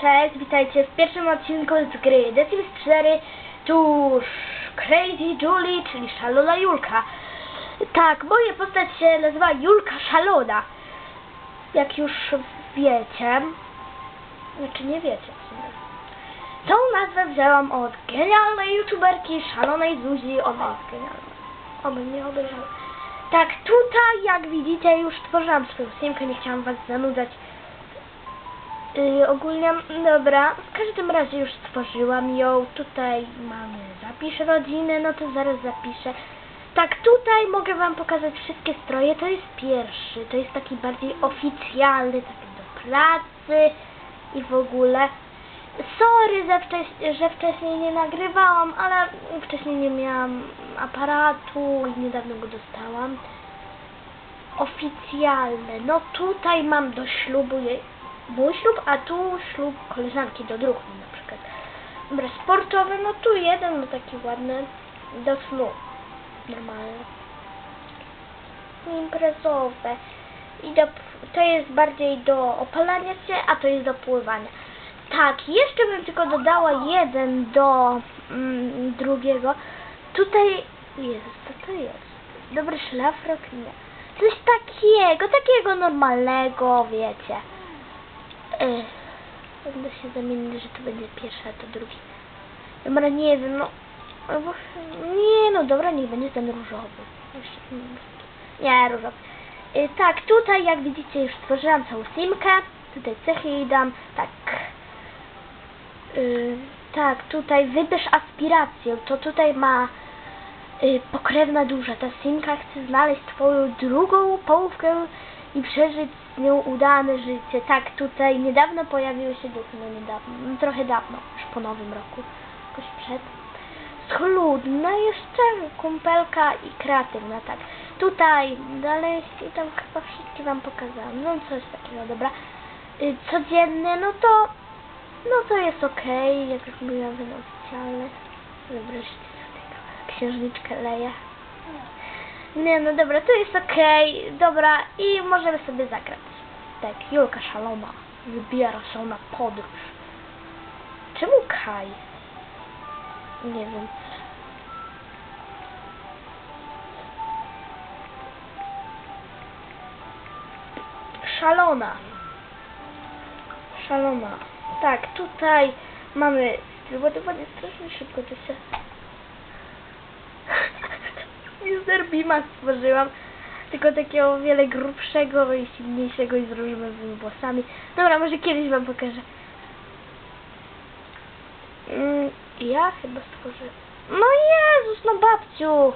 Cześć, witajcie w pierwszym odcinku z gry The Sims 4 Tuż Crazy Julie, czyli Szalona Julka. Tak, moja postać się nazywa Julka Szalona. Jak już wiecie, znaczy nie wiecie w. Tą nazwę wzięłam od genialnej youtuberki Szalonej Zuzi. Ona jest genialna. Oby mnie obejrzała. Tak, tutaj jak widzicie już tworzyłam swoją simkę, nie chciałam was zanudzać Yy, ogólnie, dobra, w każdym razie już stworzyłam ją. Tutaj mamy zapisz rodziny, no to zaraz zapiszę. Tak, tutaj mogę wam pokazać wszystkie stroje. To jest pierwszy, to jest taki bardziej oficjalny, taki do pracy i w ogóle. Sorry, że, wcześ- że wcześniej nie nagrywałam, ale wcześniej nie miałam aparatu i niedawno go dostałam. Oficjalne. No tutaj mam do ślubu mój ślub, a tu ślub koleżanki do druhu na przykład. Dobra, sportowy, no tu jeden, no taki ładny, do snu, normalny. Imprezowe. I do, to jest bardziej do opalania się, a to jest do pływania. Tak, jeszcze bym tylko dodała jeden do mm, drugiego. Tutaj jest, co to jest? Dobry szlafrok? Nie. Coś takiego, takiego normalnego, wiecie. Będę się zamienić, że to będzie pierwszy, a to drugi. Dobra, nie wiem, no. albo- Nie, no dobra, niech będzie ten różowy. Jeszcze. Nie, różowy. Y, tak, tutaj jak widzicie już stworzyłam całą simkę. Tutaj cechy jej dam. Tak. Y, tak, tutaj wybierz aspirację. To tutaj ma y, pokrewna duża. Ta simka chce znaleźć twoją drugą połówkę i przeżyć z nią udane życie. Tak, tutaj niedawno pojawiły się duchy, no niedawno, no trochę dawno, już po nowym roku, jakoś przed. Schludna jeszcze, kumpelka i kreatywna, tak. Tutaj dalej i tam chyba wszystkie wam pokazałam, no coś takiego, dobra. Y, Codzienny, no to, no to jest okej, jak już mówiłam, ten oficjalny. Wyobraźcie sobie księżniczkę Leję. Nie, no dobra, to jest okej, dobra i możemy sobie zagrać. Tak, Julka szalona wybiera się na podróż. Czemu Kaj? Nie wiem. Szalona. Szalona. Tak, tutaj mamy stylowanie strasznie szybko to się Mr. Beama stworzyłam. Tylko takiego o wiele grubszego i silniejszego i z różowymi włosami. Dobra, może kiedyś wam pokażę. Mm, ja chyba stworzę. No Jezus, no babciu!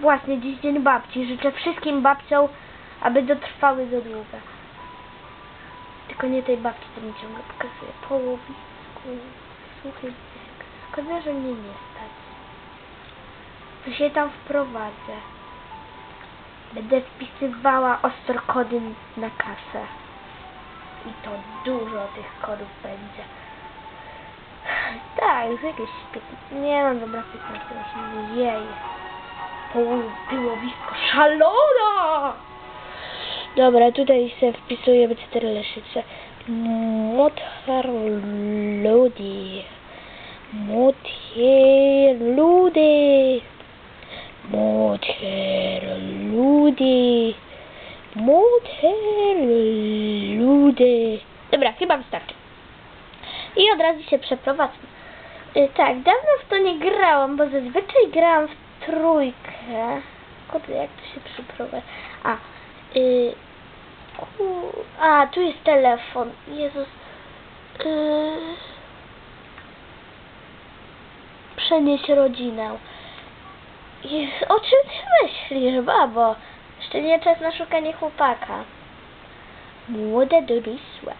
Właśnie, dziś dzień babci. Życzę wszystkim babciom, aby dotrwały do długa. Tylko nie tej babci, co mi ciągle pokazuje. Połowisku. Słuchaj, szkoda, że mnie nie stać. To się tam wprowadzę. Będę wpisywała ostro kody na kasę. I to dużo tych kodów będzie. Tak, już jakieś 15. Nie no dobra, 15 właśnie. Jej. Poł- Pyłowisko szalona! Dobra, tutaj się wpisuję, będzie tyle leszyce. Motorludi. Motorludy. Motorludy. Motorludy. Dobra, chyba wystarczy. I od razu się przeprowadzę. Y, tak, dawno w to nie grałam, bo zazwyczaj grałam w trójkę. Kurde, jak to się przeprowadza? A, y, ku, a, tu jest telefon. Jezus. Y, przenieść rodzinę. Jezu, o czym ty myślisz, babo? Jeszcze nie czas na szukanie chłopaka. Młoda dorosła.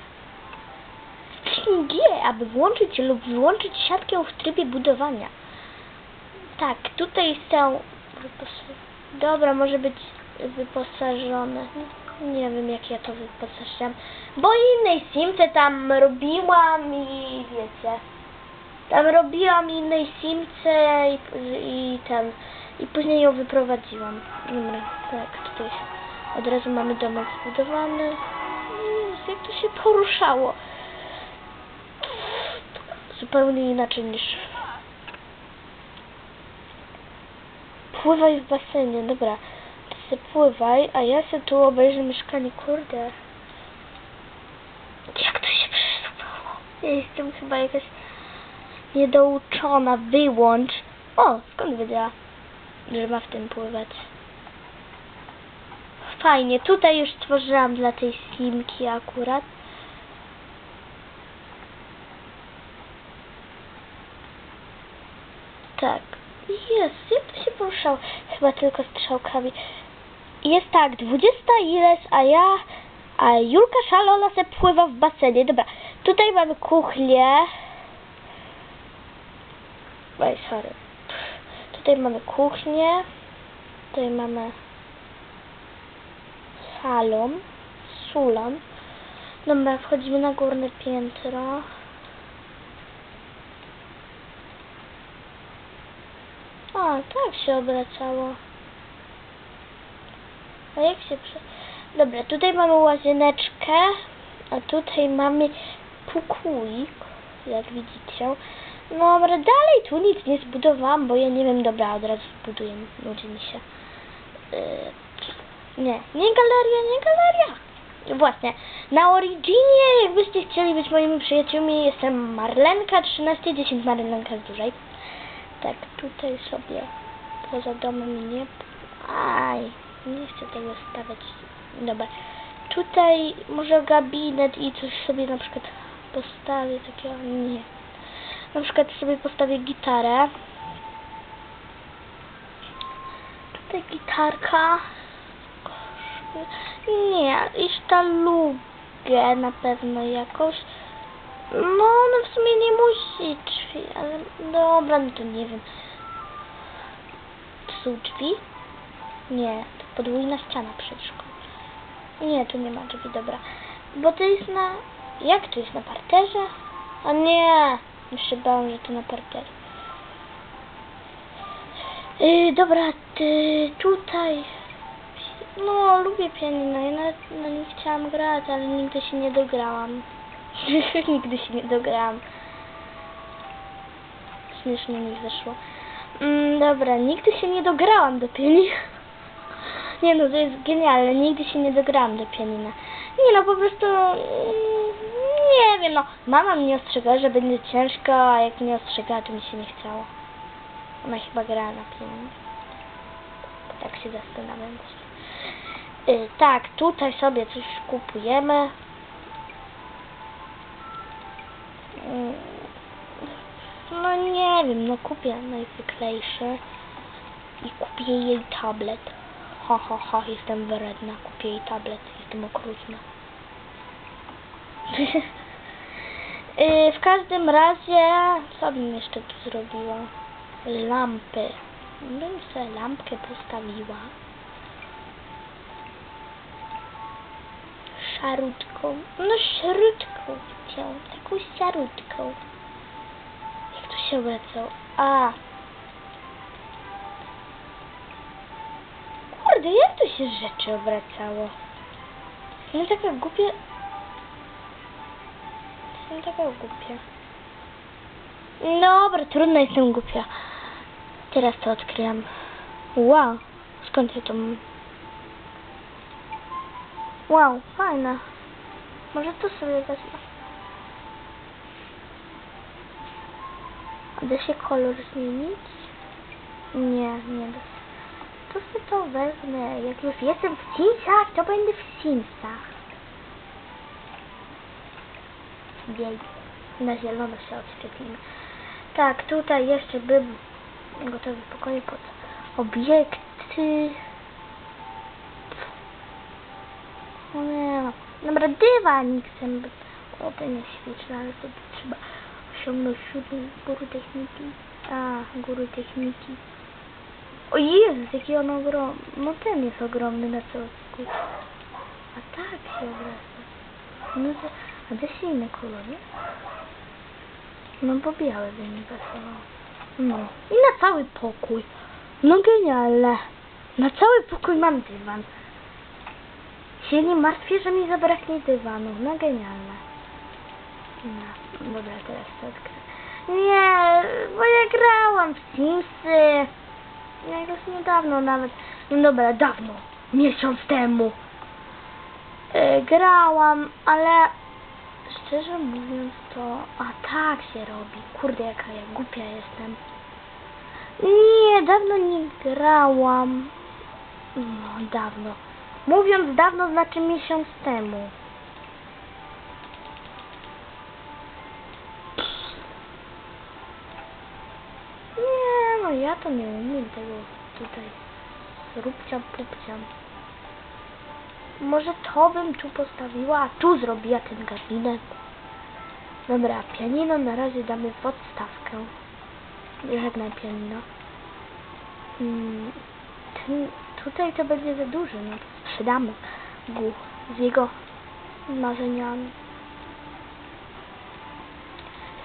Wciśnij G, aby włączyć lub wyłączyć siatkę w trybie budowania. Tak, tutaj są... Dobra, może być wyposażone. Nie wiem, jak ja to wyposażyłam. Bo innej simce tam robiłam i wiecie... Tam robiłam innej simce i, i ten... I później ją wyprowadziłam. Dobra, tak, tutaj od razu mamy domek zbudowany. I Jezus, jak to się poruszało. Zupełnie inaczej niż... Pływaj w basenie, dobra. Ty se pływaj, a ja se tu obejrzę mieszkanie, kurde. Jak to się przesuwało? Ja jestem chyba jakaś niedouczona, wyłącz. O, skąd wiedziała, że ma w tym pływać? Fajnie, tutaj już stworzyłam dla tej simki akurat. Tak. Jest, jak to się poruszało? Chyba tylko strzałkami. Jest tak, 20 ileś, a ja, a Julka Szalona se pływa w basenie. Dobra, tutaj mamy kuchnię. Oj, sorry. Tutaj mamy kuchnię. Tutaj mamy salon, sulon. Dobra, wchodzimy na górne piętro. O, tak się obracało. A jak się prze... Dobra, tutaj mamy łazieneczkę, a tutaj mamy pokój, jak widzicie. No dobra, dalej tu nic nie zbudowałam, bo ja nie wiem, dobra, od razu zbuduję, nudzi mi się. Yy, nie, nie galeria, nie galeria. Właśnie, na Originie, jakbyście chcieli być moimi przyjaciółmi, jestem Marlenka 1310 Marlenka z dużej. Tak, tutaj sobie poza domem nie... Aj, nie chcę tego stawiać. Dobra, tutaj może gabinet i coś sobie na przykład postawię takiego... Nie. Na przykład sobie postawię gitarę. Tutaj gitarka. Nie, i sztalugę na pewno jakąś. No, no w sumie nie musi drzwi, ale dobra, no to nie wiem. To drzwi? Nie, to podwójna ściana przedszkol. Nie, tu nie ma drzwi, dobra. Bo to jest na... Jak to jest, na parterze? A nie, jeszcze bałam, że to na parterze. Yy, dobra, ty, tutaj... No, lubię pianino, ja nawet na nim chciałam grać, ale nigdy się nie dograłam. nigdy się nie dograłam. Śmiesznie mi wyszło. Mm, dobra, nigdy się nie dograłam do pianina. Nie no, to jest genialne, nigdy się nie dograłam do pianina. Nie no, po prostu... mm, Nie wiem, no. Mama mnie ostrzegała, że będzie ciężko, a jak mnie ostrzegała, to mi się nie chciało. Ona chyba grała na pianinie. Tak się zastanawiam właśnie. Y, tak, tutaj sobie coś kupujemy. Mm, No nie wiem, no kupię najzwyklejsze i kupię jej tablet. Ha, ha, ha, jestem wredna, kupię jej tablet, jestem okrutna. Y, w każdym razie, co bym jeszcze tu zrobiła? Lampy. Bym sobie lampkę postawiła. Szarutką. No szarutką chciałam. Taką szarutką. Jak to się obracało? A. Kurde, jak to się rzeczy obracało? No taka głupia... Jestem taka głupia. Dobra, trudno jestem głupia. Teraz to odkryłam. Wow, skąd ja to mam? Wow, fajna. Może to sobie wezmę. A Da się kolor zmienić? Nie, nie da się. To sobie to wezmę. Jak już jestem w Simsach, to będę w Simsach. Bieg. Na zielono się odświetlimy. Tak, tutaj jeszcze bym gotowy pokoje pod obiekty. Nie, no. dobra, dywanik chcę. O, ten jest świetny, ale to trzeba osiągnąć siódmy góry techniki. A, góry techniki. O Jezus, jaki on ogromny. No ten jest ogromny na całym A tak się obraca. No to, a da się inne kolory? No bo białe by mi pasowało. No. I na cały pokój. No genialne. Na cały pokój mam dywan. się nie martwię, że mi zabraknie dywanu. No genialne. No, dobra, teraz to odkryję. Nie, bo ja grałam w Simsy. Jakoś niedawno nawet. No dobra, dawno. Miesiąc temu. E, grałam, ale szczerze mówiąc to... A tak się robi. Kurde, jaka ja głupia jestem. Nie, dawno nie grałam. No, dawno. Mówiąc dawno znaczy miesiąc temu. Nie, no ja to nie umiem tego tutaj. Róbciam, pupciam. Może to bym tu postawiła, a tu zrobiła ten gabinet. Dobra, pianino na razie damy w odstawkę. Na pianino. Mm, ten, tutaj to będzie za duży, no to sprzedamy go z jego marzeniami.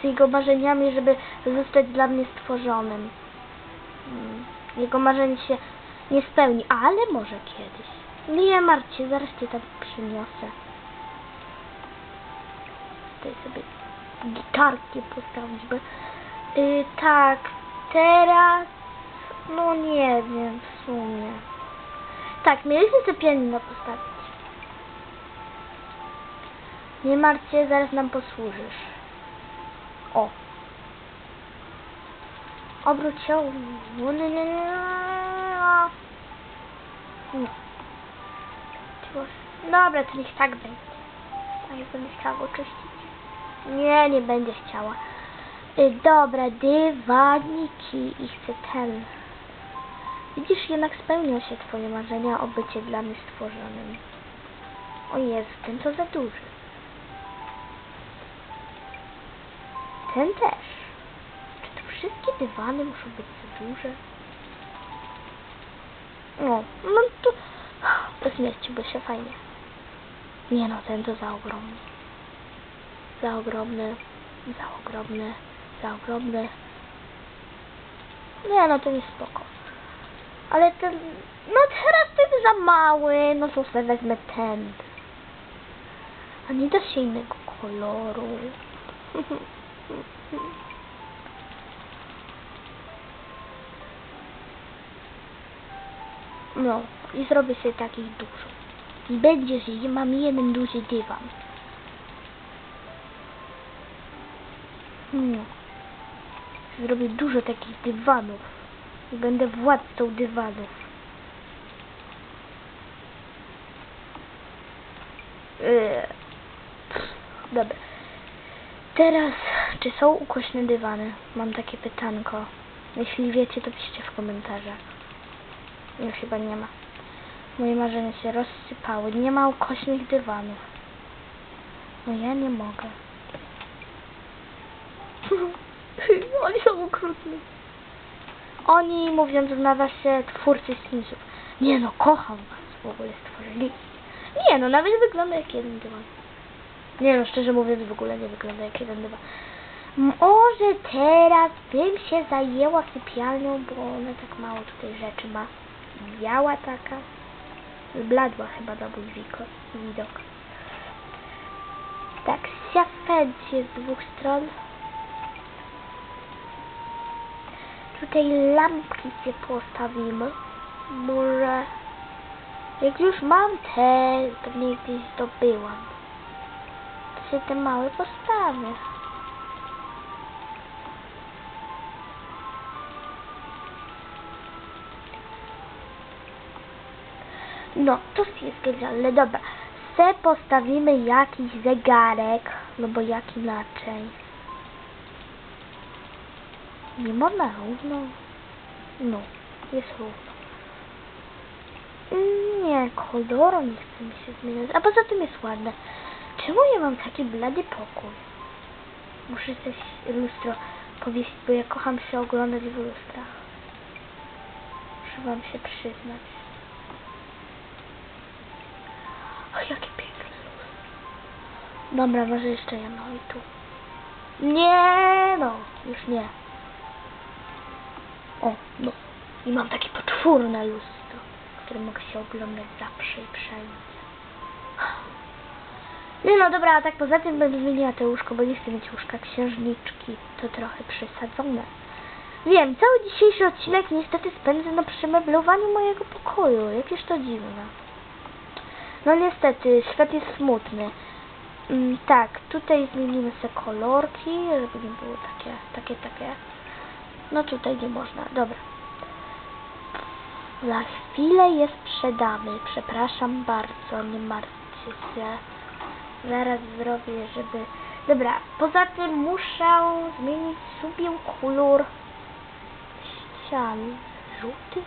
Z jego marzeniami, żeby zostać dla mnie stworzonym. Mm, Jego marzenie się nie spełni, ale może kiedyś. Nie martw się, zaraz cię tam przyniosę. Tutaj sobie gitarki postawić, bo... Yy, tak, teraz... No nie wiem, w sumie. Tak, mieliśmy te pianino postawić. Nie martw się, zaraz nam posłużysz. O. Obróć się. No, nie, nie, nie. No. Dobra, to niech tak będzie. A jak będę chciała go czyścić? Nie, nie będzie chciała. Y, dobra, dywaniki i chcę ten. Widzisz, jednak spełnią się twoje marzenia o bycie dla mnie stworzonym. O Jezu, ten to za duży. Ten też. Czy to wszystkie dywany muszą być za duże? No, no to... To zmieściłby się fajnie. Nie no, ten to za ogromny. Za ogromny, za ogromny, za ogromny. Nie no, to jest spoko. Ale ten... No teraz ten za mały, no to sobie wezmę ten. A nie da się innego koloru. No, i zrobię sobie takich dużo. I będzie, że mam jeden duży dywan. No. Zrobię dużo takich dywanów. I będę władcą dywanów. Eee. Dobra. Teraz, czy są ukośne dywany? Mam takie pytanko. Jeśli wiecie, to piszcie w komentarzach. Już chyba nie ma. Moje marzenia się rozsypały. Nie ma ukośnych dywanów. No ja nie mogę. Oni są okrutni. Oni, mówiąc w nawiasie, twórcy Simsów. Nie no, kocham was w ogóle stworzyli. Nie no, nawet wygląda jak jeden dywan. Nie no, szczerze mówiąc, w ogóle nie wygląda jak jeden dywan. Może teraz bym się zajęła sypialnią, bo ona tak mało tutaj rzeczy ma. Biała taka. Zbladła chyba na mój widok. Tak, siafęć jest z dwóch stron. Tutaj lampki się postawimy. Może... Jak już mam te, pewnie gdzieś zdobyłam. To się te małe postawię. No, to jest genialne. Dobra, se postawimy jakiś zegarek, no bo jak inaczej. Nie można równo? No, jest równo. Nie, koloru nie chce mi się zmieniać. A poza tym jest ładne. Czemu ja mam taki blady pokój? Muszę coś lustro powiesić, bo ja kocham się oglądać w lustrach. Muszę wam się przyznać. Dobra, może jeszcze jedno i tu. Nie, no, już nie. O, no. I mam takie potwórne lustro, które mogę się oglądać zawsze i wszędzie. Nie no dobra, a tak poza tym bym zmieniła to łóżko, bo nie chcę mieć łóżka księżniczki. To trochę przesadzone. Wiem, cały dzisiejszy odcinek niestety spędzę na przemeblowaniu mojego pokoju. Jakież to dziwne. No niestety, świat jest smutny. Mm, tak, tutaj zmienimy sobie kolorki, żeby nie było takie, takie, takie. No tutaj nie można, dobra. Za chwilę je sprzedamy. Przepraszam bardzo, nie martwcie się. Zaraz zrobię, żeby... Dobra, poza tym muszę zmienić sobie kolor ścian. Żółty?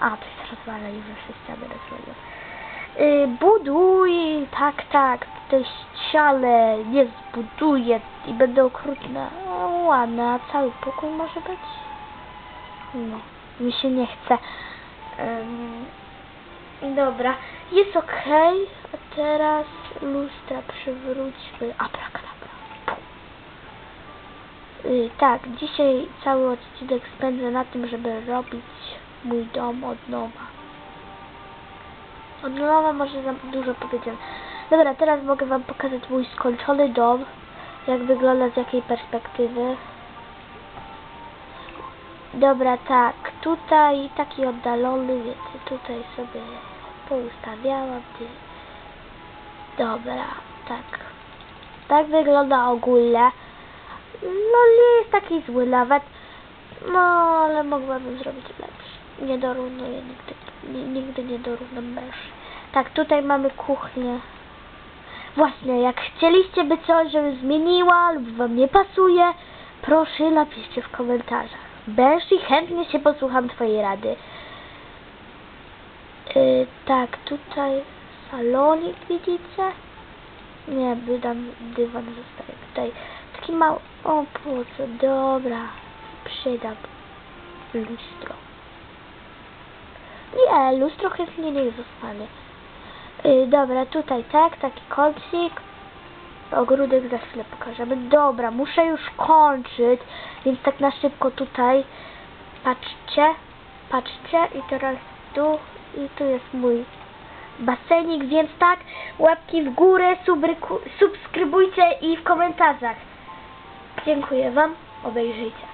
A, to jest rozwalę już ściany rozwaliłem. Yy, buduj, tak, tak, te ściany nie zbuduję i będę okrutna. O, ładna, a cały pokój może być? No, mi się nie chce. Dobra, jest okej, a teraz lustra przywróćmy. Abrakadabra. Yy, tak, dzisiaj cały odcinek spędzę na tym, żeby robić mój dom od nowa. Od nowa może za dużo powiedziałem. Dobra, teraz mogę wam pokazać mój skończony dom. Jak wygląda z jakiej perspektywy. Dobra, tak, tutaj taki oddalony, wiecie, tutaj sobie poustawiałam. Dobra, tak. Tak wygląda ogólnie. No nie jest taki zły nawet. No, ale mogłabym zrobić lepszy. Nie dorównuję nigdy, ni- nigdy nie dorównam myszy. Tak, tutaj mamy kuchnię. Właśnie, jak chcieliście by coś, żebym zmieniła lub wam nie pasuje, proszę napiszcie w komentarzach. Bęż i chętnie się posłucham twojej rady. Yy, tak, tutaj salonik widzicie? Nie, dam dywan zostaje tutaj. Taki mały, o po co, dobra, przydam lustro. Nie, lustro chętnie niech zostanie. Yy, dobra, tutaj tak, taki kącik. Ogródek za chwilę pokażemy. Dobra, muszę już kończyć, więc tak na szybko tutaj. Patrzcie, patrzcie i teraz tu i tu jest mój basenik, więc tak, łapki w górę, subryku, subskrybujcie i w komentarzach. Dziękuję Wam, obejrzyjcie.